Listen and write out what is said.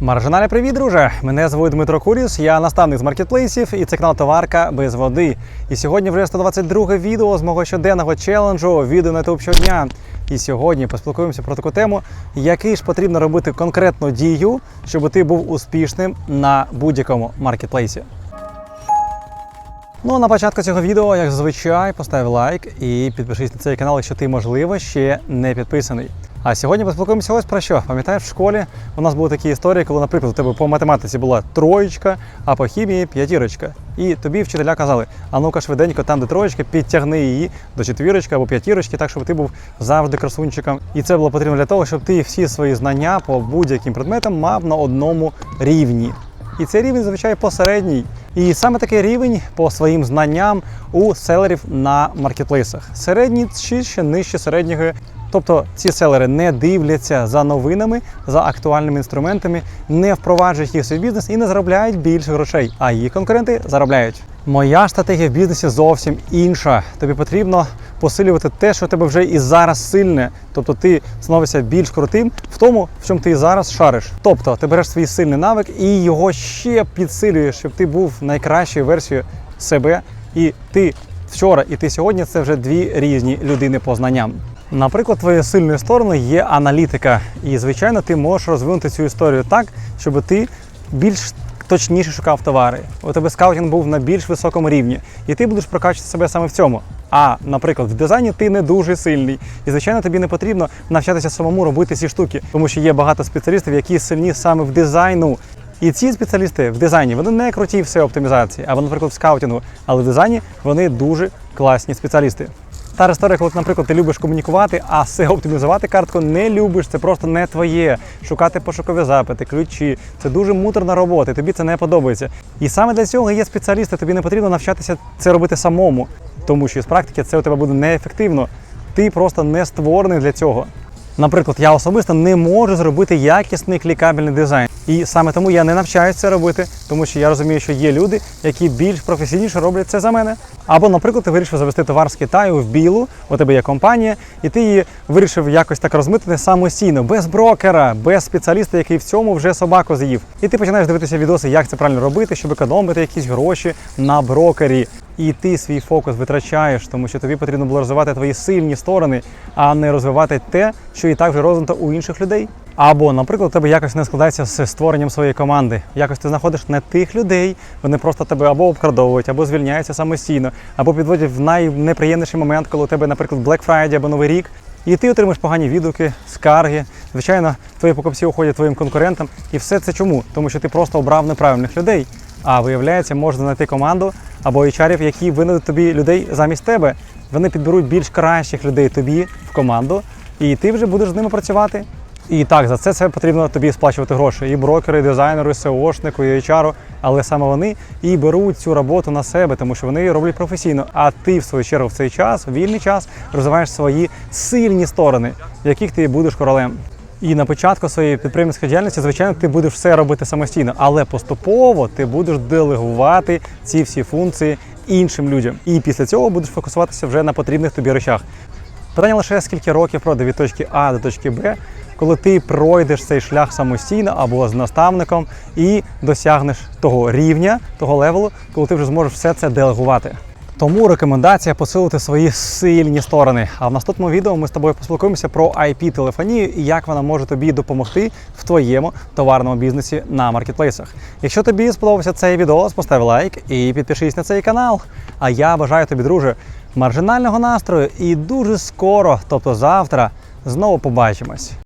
Маржинальний привіт, друже! Мене звуть Дмитро Куріс, я наставник з маркетплейсів і це канал Товарка без води. І сьогодні вже 122 відео з мого щоденного челенджу відео на YouTube щодня. І сьогодні поспілкуємося про таку тему, який ж потрібно робити конкретну дію, щоб ти був успішним на будь-якому маркетплейсі. Ну а на початку цього відео, як зазвичай, постав лайк і підпишись на цей канал, якщо ти, можливо, ще не підписаний. А сьогодні поспілкуємося ось про що. Пам'ятаєш, в школі у нас були такі історії, коли, наприклад, у тебе по математиці була троєчка, а по хімії п'ятірочка. І тобі вчителя казали: а ну-ка швиденько, там, де троєчка, підтягни її до четвірочки або п'ятірочки, так щоб ти був завжди красунчиком. І це було потрібно для того, щоб ти всі свої знання по будь-яким предметам мав на одному рівні. І цей рівень, звичайно, посередній. І саме такий рівень по своїм знанням у селерів на маркетплейсах. Середній чи ще нижче середнього. Тобто ці селери не дивляться за новинами, за актуальними інструментами, не впроваджують їх в свій бізнес і не заробляють більше грошей, а їх конкуренти заробляють. Моя стратегія в бізнесі зовсім інша. Тобі потрібно посилювати те, що в тебе вже і зараз сильне. Тобто ти становишся більш крутим в тому, в чому ти і зараз шариш. Тобто ти береш свій сильний навик і його ще підсилюєш, щоб ти був найкращою версією себе. І ти вчора, і ти сьогодні це вже дві різні людини по знанням. Наприклад, твоєю сильною стороною є аналітика, і звичайно, ти можеш розвинути цю історію так, щоб ти більш точніше шукав товари. У тебе скаутинг був на більш високому рівні, і ти будеш прокачувати себе саме в цьому. А, наприклад, в дизайні ти не дуже сильний, і звичайно, тобі не потрібно навчатися самому робити ці штуки, тому що є багато спеціалістів, які сильні саме в дизайну. І ці спеціалісти в дизайні вони не круті в SEO оптимізації, або, наприклад, в скаутингу, але в дизайні вони дуже класні спеціалісти. Та історія, коли, наприклад, ти любиш комунікувати, а SEO оптимізувати картку не любиш, це просто не твоє. Шукати пошукові запити, ключі. Це дуже муторна робота, і тобі це не подобається. І саме для цього є спеціалісти, тобі не потрібно навчатися це робити самому, тому що з практики це у тебе буде неефективно. Ти просто не створений для цього. Наприклад, я особисто не можу зробити якісний клікабельний дизайн. І саме тому я не навчаюся це робити, тому що я розумію, що є люди, які більш професійніше роблять це за мене. Або, наприклад, ти вирішив завести товар з Китаю в білу, у тебе є компанія, і ти її вирішив якось так розмитити самостійно, без брокера, без спеціаліста, який в цьому вже собаку з'їв. І ти починаєш дивитися відоси, як це правильно робити, щоб економити якісь гроші на брокері. І ти свій фокус витрачаєш, тому що тобі потрібно було розвивати твої сильні сторони, а не розвивати те, що і так вже розвинуто у інших людей. Або, наприклад, у тебе якось не складається з створенням своєї команди. Якось ти знаходиш не тих людей, вони просто тебе або обкрадовують, або звільняються самостійно, або підводять в найнеприємніший момент, коли у тебе, наприклад, Black Friday або Новий рік. І ти отримаєш погані відгуки, скарги. Звичайно, твої покупці уходять твоїм конкурентам. І все це чому? Тому що ти просто обрав неправильних людей. А виявляється, можна знайти команду або HR, які винайдуть тобі людей замість тебе. Вони підберуть більш кращих людей тобі в команду, і ти вже будеш з ними працювати. І так, за це це потрібно тобі сплачувати гроші. І брокери, і дизайнеру, і SEOшнику, і HR, але саме вони і беруть цю роботу на себе, тому що вони роблять професійно. А ти, в свою чергу, в цей час, в вільний час, розвиваєш свої сильні сторони, в яких ти будеш королем. І на початку своєї підприємницької діяльності, звичайно, ти будеш все робити самостійно, але поступово ти будеш делегувати ці всі функції іншим людям. І після цього будеш фокусуватися вже на потрібних тобі речах. Питання лише скільки років пройде від точки А до точки Б, коли ти пройдеш цей шлях самостійно або з наставником і досягнеш того рівня, того левелу, коли ти вже зможеш все це делегувати. Тому рекомендація посилити свої сильні сторони. А в наступному відео ми з тобою поспілкуємося про IP-телефонію і як вона може тобі допомогти в твоєму товарному бізнесі на маркетплейсах. Якщо тобі сподобався цей відео, постав лайк і підпишись на цей канал. А я бажаю тобі, друже, маржинального настрою і дуже скоро, тобто завтра, знову побачимось.